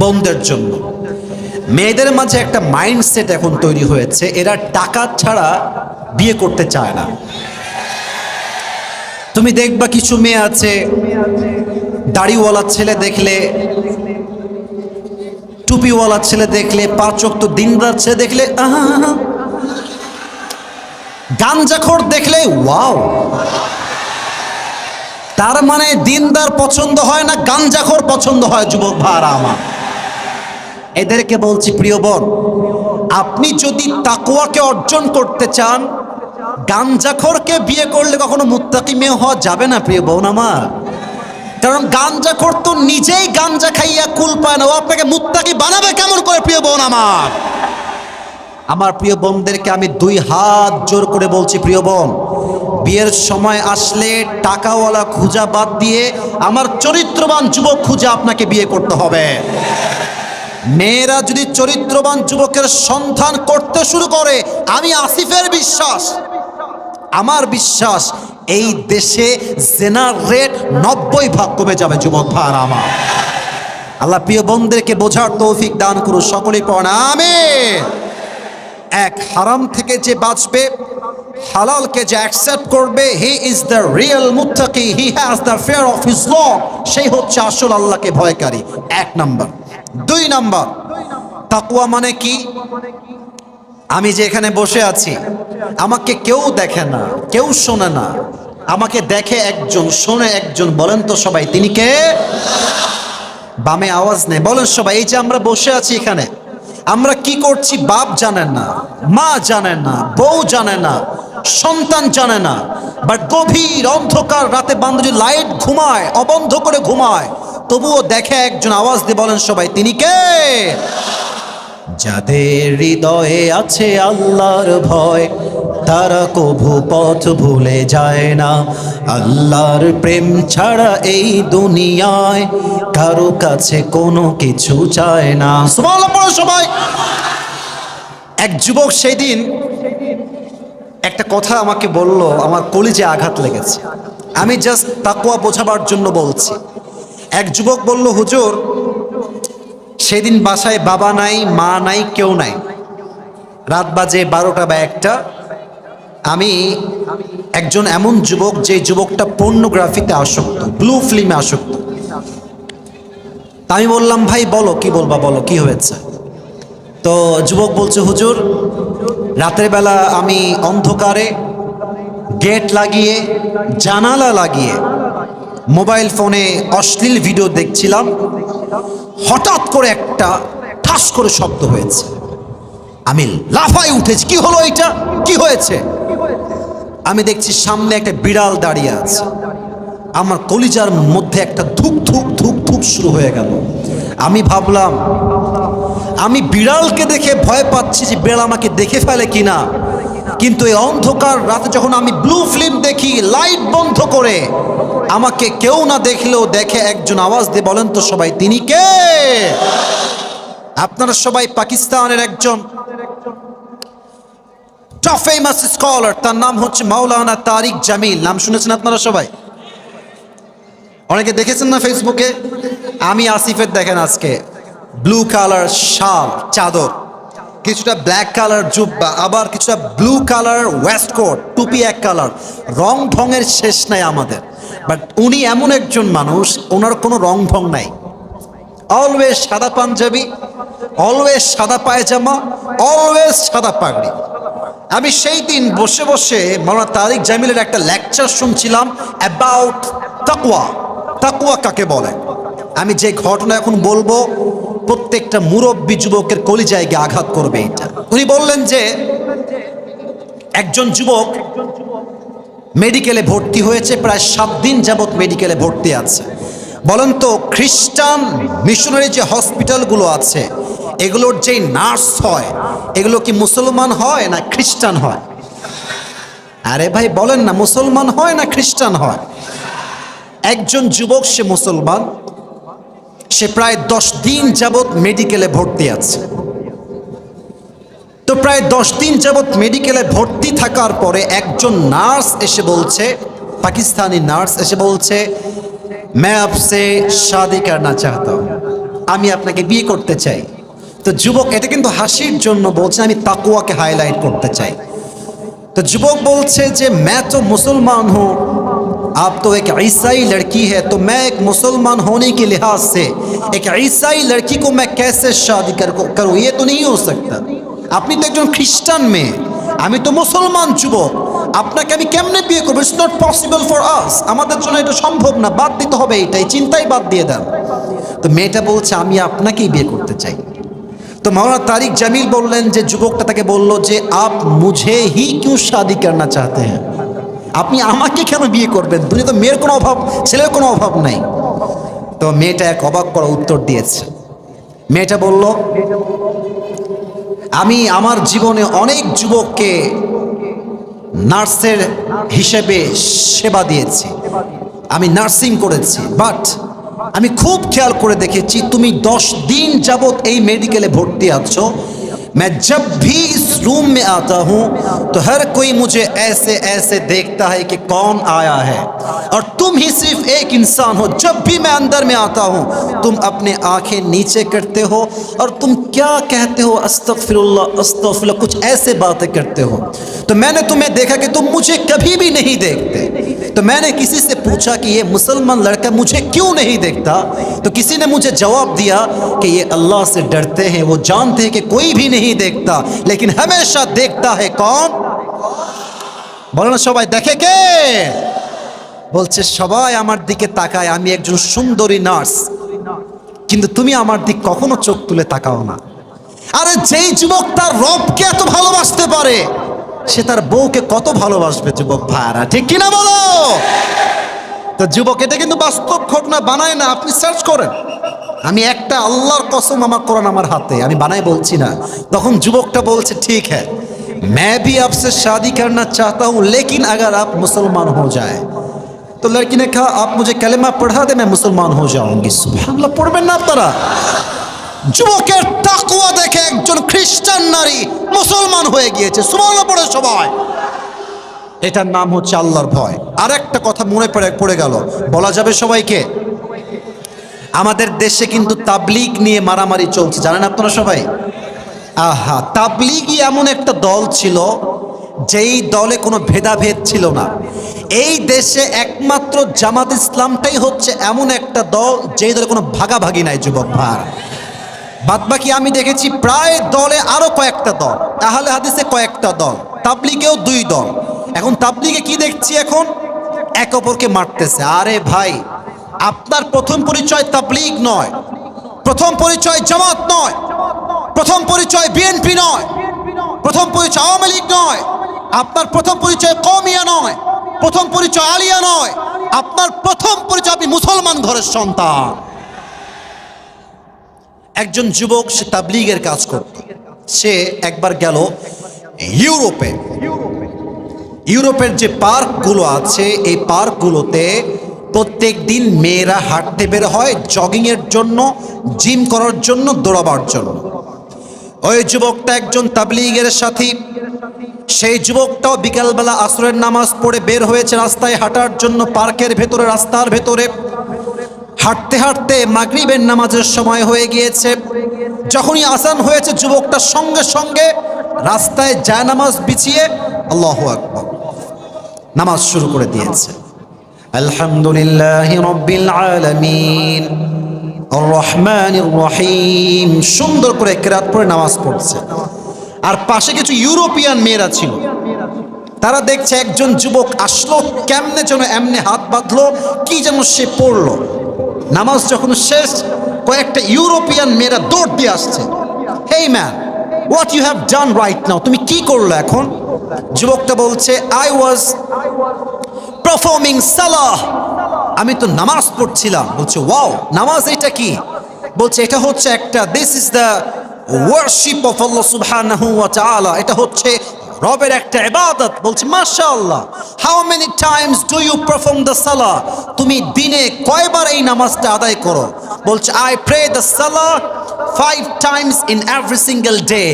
বোনদের জন্য। মেয়েদের মাঝে একটা মাইন্ডসেট এখন তৈরি হয়েছে, এরা টাকা ছাড়া বিয়ে করতে চায় না। তুমি দেখবা কিছু মেয়ে আছে, দাড়িওয়ালা ছেলে দেখলে, টুপিওয়ালা ছেলে দেখলে পাঁচ তো দিনদার ছেলে দেখলে। গাঞ্জাখোর দেখলে ওয়াও তার মানে দিনদার পছন্দ হয় না, গাঞ্জাখোর পছন্দ হয়, যুবক ভাড়া আমার। এদেরকে বলছি, প্রিয় বোন, আপনি যদি তাকুয়াকে অর্জন করতে চান, গাঞ্জাখোরকে বিয়ে করলে কখনো মুত্তাকি মেয়ে হওয়া যাবে না, প্রিয় বোন আমার। কারণ গাঞ্জাখোর তো নিজেই গাঞ্জা খাইয়া কুল পায় না, ও আপনাকে মুত্তাকি বানাবে কেমন করে, প্রিয় বোন আমার? আমার প্রিয় বোনদেরকে আমি দুই হাত জোর করে বলছি, প্রিয় বোন, বিয়ের সময় আসলে টাকাওয়ালা খুঁজা বাদ দিয়ে আমার চরিত্রবান যুবক খুঁজে আপনাকে বিয়ে করতে হবে। মেয়েরা যদি চরিত্রবান যুবকের সন্ধান করতে শুরু করে, আমি আসিফের বিশ্বাস, আমার বিশ্বাস, এই দেশে জেনার রেট নব্বই ভাগ কমে যাবে, যুবক ভার আমার। আল্লাহ প্রিয় বোনদেরকে বোঝার তৌফিক দান করুন পড়া আমিন। এক হারাম থেকে যে বাঁচবে, হালালকে যে অ্যাকসেপ্ট করবে হি ইজ দ্য রিয়েল মুত্তাকি he has the fear of his ল সেই হচ্ছে আসল আল্লাহকে ভয়কারী। এক নাম্বার। দুই নাম্বার। তাকুয়া মানে কি? আমি যে এখানে বসে আছি, আমাকে কেউ দেখে না, কেউ শোনে না। আমাকে দেখে একজন, শোনে একজন, বলেন তো সবাই, তিনি কে? বামে আওয়াজ নেই। বলেন সবাই, এই যে আমরা বসে আছি এখানে আমরা কি করছি বাপ জানেন না, মা জানে না, বউ জানে না, সন্তান জানে না। বাট গভীর অন্ধকার রাতে বান্ধবী লাইট ঘুমায়, অবন্ধ করে ঘুমায়। তবুও দেখে একজন আওয়াজ দিয়ে বলেন সবাই, তিনি কে? যাদের হৃদয়ে আছে আল্লাহর ভয় তারা কভু পথ ভুলে যায় না। আল্লাহর প্রেম ছাড়া এই দুনিয়ায় কারও কাছে কোনো কিছু চায় না। সবাই। এক যুবক সেই দিন একটা কথা আমাকে বলল, আমার কলিজে আঘাত লেগেছে। আমি জাস্ট তাকুয়া বোঝাবার জন্য বলছি। এক যুবক বলল, হুজুর, সেদিন বাসায় বাবা নাই, মা নাই, কেউ নাই। রাত বাজে বারোটা বা একটা। আমি একজন এমন যুবক যে যুবকটা পর্নোগ্রাফিতে আসক্ত ব্লু ফিল্মে আসক্ত। আমি বললাম, ভাই, বলো, কি বলবা, বলো, কি হয়েছে? তো যুবক বলছে, হুজুর, রাতের বেলা আমি অন্ধকারে গেট লাগিয়ে, জানালা লাগিয়ে মোবাইল ফোনে অশ্লীল ভিডিও দেখছিলাম। হঠাৎ করে একটা ঠাস করে শব্দ হয়েছে। আমি লাফাই উঠেছি, কি হলো এটা কি হয়েছে? আমি দেখছি সামনে একটা বিড়াল দাঁড়িয়ে আছে। আমার কলিজার মধ্যে একটা ধুক ধুক ধুক ধুক শুরু হয়ে গেল। আমি ভাবলাম, আমি বিড়ালকে দেখে ভয় পাচ্ছি যে বিড়াল আমাকে দেখে ফেলে কিনা। কিন্তু এই অন্ধকার রাতে যখন আমি ব্লু ফিল্ম দেখি, লাইট বন্ধ করে, আমাকে কেউ না দেখলেও দেখে একজন আওয়াজ দিয়ে বলেন তো সবাই, তিনি কে? আপনারা সবাই পাকিস্তানের একজন। টপ ফেমাস স্কলার তার নাম হচ্ছে মাওলানা তারিক জামিল। নাম শুনেছেন আপনারা সবাই? অনেকে দেখেছেন না ফেসবুকে আমি আসিফের দেখেন আজকে। ব্লু কালার শাল চাদর। কিছুটা ব্ল্যাক কালার জুব্বা, আবার কিছুটা ব্লু কালার ওয়েস্ট কোট টুপি এক কালার রং ঢঙের শেষ নাই আমাদের। বাট উনি এমন একজন মানুষ, ওনার কোনো রং ঢং নাই। অলওয়েজ সাদা পাঞ্জাবি অলওয়েজ সাদা পায়জামা অলওয়েজ সাদা পাগড়ি। আমি সেই দিন বসে বসে মাওলানা তারিক জামিলের একটা লেকচার শুনছিলাম অ্যাবাউট তাকুয়া তাকুয়া কাকে বলে? আমি যে ঘটনা এখন বলব, প্রত্যেকটা মুরব্বী যুবকের কলিজায় গিয়ে আঘাত করবে এটা। উনি বললেন যে, একজন যুবক মেডিকেলে ভর্তি হয়েছে, প্রায় সাত দিন যাবৎ মেডিকেলে ভর্তি আছে। বলেন তো, খ্রিস্টান মিশনারি যে হসপিটালগুলো আছে, এগুলোর যেই নার্স হয় এগুলো কি মুসলমান হয় না খ্রিস্টান হয়? আরে ভাই, বলেন না, মুসলমান হয় না খ্রিস্টান হয়? একজন যুবক, সে মুসলমান, সে প্রায় দশ দিন যাবৎ মেডিকেলে ভর্তি আছে। তো প্রায় দশ দিন যাবৎ মেডিকেলে ভর্তি থাকার পরে একজন নার্স এসে বলছে, পাকিস্তানি নার্স এসে বলছে, ম্যাপসে শাদি কারনা চাহত আমি আপনাকে বিয়ে করতে চাই। তো যুবক, এটা কিন্তু হাসির জন্য বলছে, আমি তাকুয়াকে হাইলাইট করতে চাই। তো যুবক বলছে যে ম্যা তো মুসলমান হো, আপ তো এক ঈসাই লড়কি হ্যাঁ তো ম্যা এক মুসলমান হোনে কি লিহাজ সে, এক ঈসাই লড়কি কো ম্যা कैसे শাদি कर करूँ ইয়ে তো নেই হো সকতা। আপনি তো একজন খ্রিস্টান মেয়ে, আমি তো মুসলমান যুবক, আপনাকে আমি কেমনে বিয়ে করব? It's not possible for us আমাদের জন্য এটা সম্ভব না, বাদ দিতে হবে এটাই, চিন্তাই বাদ দিয়ে দেন। তো মেয়েটা বলছে, আমি আপনাকেই বিয়ে করতে চাই। তো মৌলানা তারিক জামিল বললেন যে যুবকটা তাকে বলল যে, আপ মুঝে হি কিউ শাদি করনা চাহতে হ্যাঁ আপনি আমাকে কেন বিয়ে করবেন? দুনিয়া তো মেয়ের কোনো অভাব, ছেলের কোনো অভাব নাই। তো মেয়েটা এক অবাক করা উত্তর দিয়েছে। মেয়েটা বলল, আমি আমার জীবনে অনেক যুবককে নার্সের হিসেবে সেবা দিয়েছি। আমি নার্সিং করেছি, বাট আমি খুব খেয়াল করে দেখেছি তুমি দশ দিন যাবত এই মেডিকেলে ভর্তি আছো। میں جب بھی اس روم میں آتا ہوں تو ہر کوئی مجھے ایسے ایسے دیکھتا ہے کہ کون آیا ہے۔ اور تم ہی صرف ایک انسان ہو، جب بھی میں اندر میں آتا ہوں، تم اپنے آنکھیں نیچے کرتے ہو اور تم کیا کہتے ہو؟ استغفر اللہ استغفر اللہ کچھ ایسے باتیں کرتے ہو۔ تو میں نے تمہیں دیکھا کہ تم مجھے کبھی بھی نہیں دیکھتے۔ تو میں نے کسی سے پوچھا کہ یہ مسلمان لڑکا مجھے کیوں نہیں دیکھتا؟ تو کسی نے مجھے جواب دیا کہ یہ اللہ سے ڈرتے ہیں، وہ جانتے ہیں کہ کوئی بھی نہیں नहीं देखता लेकिन हमेशा देखता है कौन বলো না সবাই দেখে কে বলছে সবাই আমার দিকে তাকায় আমি একজন সুন্দরী নার্স কিন্তু তুমি আমার দিক কখনো চোখ তুলে তাকাও না আরে যেই যুবক তার রবকে এত ভালোবাসতে পারে সে তার বউকে কত ভালোবাসবে যুবক ভাইরা ঠিক কিনা বলো তো যুবক এটা কিন্তু বাস্তব ঘটনা বানায় না আপনি সার্চ করেন আমি একটা আল্লাহর কসম আমার কোরআন আমার হাতে আমি বানাই বলছি না তখন যুবকটা বলছে ঠিক হ্যাঁ मैं भी आपसे शादी करना चाहता हूँ लेकिन अगर आप मुसलमान हो जाए तो लड़की ने कहा आप मुझे कलेमा पढ़ा दे मैं मुसलमान हो जाऊंगी সুবহানাল্লাহ পড়বেন না আপনারা যুবকের তাকুয়া দেখে একজন খ্রিস্টান নারী মুসলমান হয়ে গিয়েছে সুবহানাল্লাহ পড়ে সবাই এটার নাম হচ্ছে আল্লাহর ভয় আর একটা কথা মনে পড়ে পড়ে গেল বলা যাবে সবাইকে আমাদের দেশে কিন্তু তাবলিগ নিয়ে মারামারি চলছে, জানেন আপনারা সবাই? আহা, তাবলিগই এমন একটা দল ছিল যেই দলে কোনো ভেদাভেদ ছিল না। এই দেশে একমাত্র জামাত ইসলামটাই হচ্ছে এমন একটা দল যেই দলে কোনো ভাগাভাগি নাই, যুবক ভার বাদবাকি আমি দেখেছি প্রায় দলে আরও কয়েকটা দল তাহলে হাদিসে কয়েকটা দল, তাবলিগেও দুই দল। এখন তাবলিগে কি দেখছি এখন? এক অপরকে মারতেছে। আরে ভাই আপনার প্রথম পরিচয় তাবলিগ নয়। প্রথম পরিচয় জামাত নয়। প্রথম পরিচয় বিএনপি নয়। প্রথম পরিচয় আওয়ামী লীগ নয়। আপনার প্রথম পরিচয় কমিয়া নয়। প্রথম পরিচয় আলিয়া নয়। আপনার প্রথম পরিচয় আপনি মুসলমান ঘরের সন্তান। একজন যুবক, সে তাবলিগের কাজ করত। সে একবার গেল ইউরোপে। ইউরোপের যে পার্কগুলো আছে, এই পার্কগুলোতে প্রত্যেক দিন মেয়েরা হাঁটতে বের হয় জগিংয়ের জন্য, জিম করার জন্য, দৌড়াবার জন্য। ওই যুবকটা একজন তাবলিগের সাথী। সেই যুবকটাও বিকালবেলা আসরের নামাজ পড়ে বের হয়েছে রাস্তায় হাঁটার জন্য পার্কের ভেতরে, রাস্তার ভেতরে। হাঁটতে হাঁটতে মাগরিবের নামাজের সময় হয়ে গিয়েছে। যখনই আসান হয়েছে, যুবকটা সঙ্গে সঙ্গে রাস্তায় যায় নামাজ বিছিয়ে, আল্লাহ নামাজ শুরু করে দিয়েছে। আলহামদুলিল্লাহ রব্বিল আলামিন। রহমান রহিম সুন্দর করে কেরাত পরে নামাজ পড়ছে। আর পাশে কিছু ইউরোপিয়ান মেয়েরা ছিল। তারা দেখছে একজন যুবক আসলো, কেমনে যেন এমনি হাত বাঁধলো, কি যেন সে পড়ল। নামাজ যখন শেষ, কয়েকটা ইউরোপিয়ান মেয়েরা দৌড় দিয়ে আসছে। Hey man what you have done right now তুমি কি করল এখন? যুবকটা বলছে আই ওয়াজ পারফর্মিং সালাহ আমি তো নামাজ পড়ছিলাম। বলছে ওয়াও নামাজ এটা কি? বলছে, এটা হচ্ছে একটা this is the worship of Allah সুবহানাহু ওয়া তাআলা এটা হচ্ছে রবের একটা ইবাদত। বলছে, মাশাআল্লাহ how many times do you perform the সালাহ তুমি দিনে কয়বার এই নামাজটা আদায় করো? বলছে I pray the Salah five times in every single day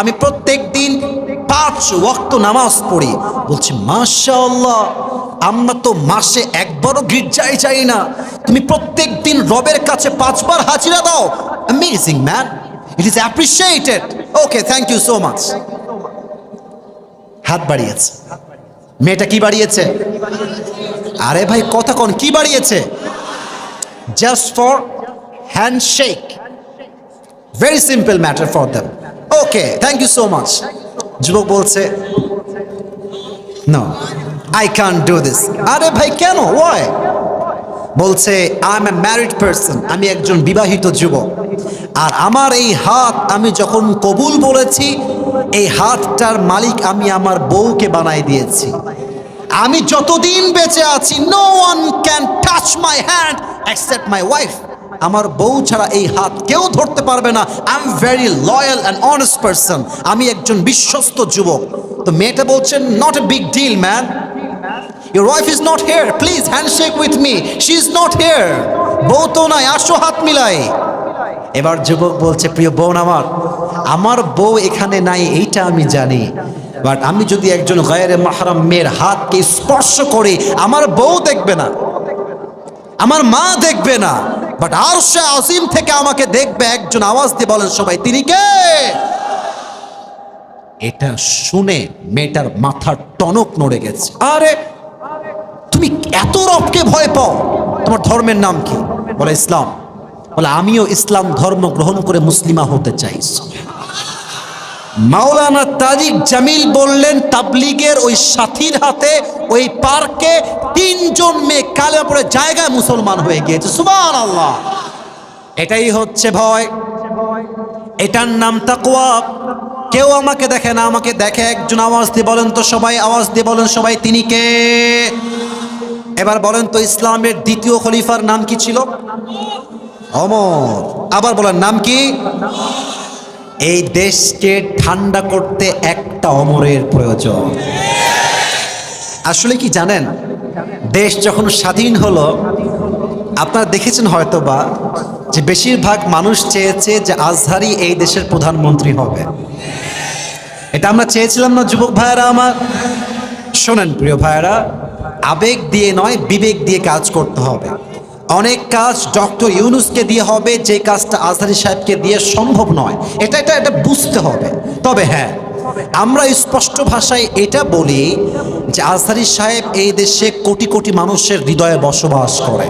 আমি প্রত্যেক দিন পাঁচ ওয়াক্ত নামাজ পড়ি। বলছে, মাশাআল্লাহ, আমরা তো মাসে একবারও গির্জায় যাই না। তুমি প্রত্যেক দিন রবের কাছে পাঁচবার হাজিরা দাও। Amazing man it is appreciated okay thank you so much হাত বাড়িয়েছে। মেয়েটা কি বাড়িয়েছে? আরে ভাই, কথা কন, কি বাড়িয়েছে? Just for handshake very simple matter for them okay thank you so much যুবক বলছে no I can do this আরে ভাই, কেন? ওয়াই বলছে I am a married person আমি একজন বিবাহিত যুবক। আর আমার এই হাত আমি যখন কবুল বলেছি এই হাতটার মালিক আমি আমার বউকে বানাই দিয়েছি। আমি যতদিন বেঁচে আছি no one can touch my hand except my wife আমার বউ ছাড়া এই হাত কেউ ধরতে পারবে না। I am very loyal and honest person আমি একজন বিশ্বস্ত যুবক। তো মেয়েটা বলছেন not a big deal man Your wife is not here. Please handshake with me. She is not here. বউ তো নাই, আসো হাত মিলাই। এবার যুবক বলছে, প্রিয় বোন আমার আমার বউ এখানে নাই, এইটা আমি জানি। বাট আমি যদি একজন গায়ের মাহারাম মেয়ের হাতকে স্পর্শ করি, আমার বউ দেখবে না। আমার মা দেখবে না। বাট আর সে আসিম থেকে আমাকে দেখবে, একজন আওয়াজ দিয়ে বলেন সবাই, তিনি কে? এটা শুনে মেয়েটার মাথার টনক নড়ে গেছে। আরে, তুমি এত রবকে ভয় পাও? তোমার ধর্মের নাম কি? বলে, ইসলাম। বলে, আমিও ইসলাম ধর্ম গ্রহণ করে মুসলিমা হতে চাই মাওলানা তারিক জামিল বললেন, তাবলিগের ওই সাথীর হাতে ওই পার্কে তিনজন মেয়ে কালে পরে জায়গায় মুসলমান হয়ে গিয়েছে। সুমান আল্লাহ এটাই হচ্ছে ভয়। এটার নাম তাকওয়া। কেউ আমাকে দেখে না, আমাকে দেখে একজন আওয়াজ দিয়ে বলেন তো সবাই, আওয়াজ দিয়ে বলেন সবাই, তিনি কে? এবার বলেন তো ইসলামের দ্বিতীয় খলিফার নাম কি ছিল? অমর। আবার বলেন, নাম কি? এই দেশকে ঠান্ডা করতে একটা অমরের প্রয়োজন। আসলে কি জানেন? দেশ যখন স্বাধীন হলো, আপনারা দেখেছেন হয়তো বা যে বেশিরভাগ মানুষ চেয়েছে যে আজহারি এই দেশের প্রধানমন্ত্রী হবে। এটা আমরা চেয়েছিলাম না, যুবক ভাইয়েরা আমার। শোনেন প্রিয় ভাইয়েরা, আবেগ দিয়ে নয়, বিবেক দিয়ে কাজ করতে হবে। অনেক কাজ ডক্টর ইউনুসকে দিয়ে হবে, যে কাজটা আজহারি সাহেবকে দিয়ে সম্ভব নয়, এটা এটা এটা বুঝতে হবে। তবে হ্যাঁ আমরা স্পষ্ট ভাষায় এটা বলি যে আজহারি সাহেব এই দেশে কোটি কোটি মানুষের হৃদয়ে বসবাস করে।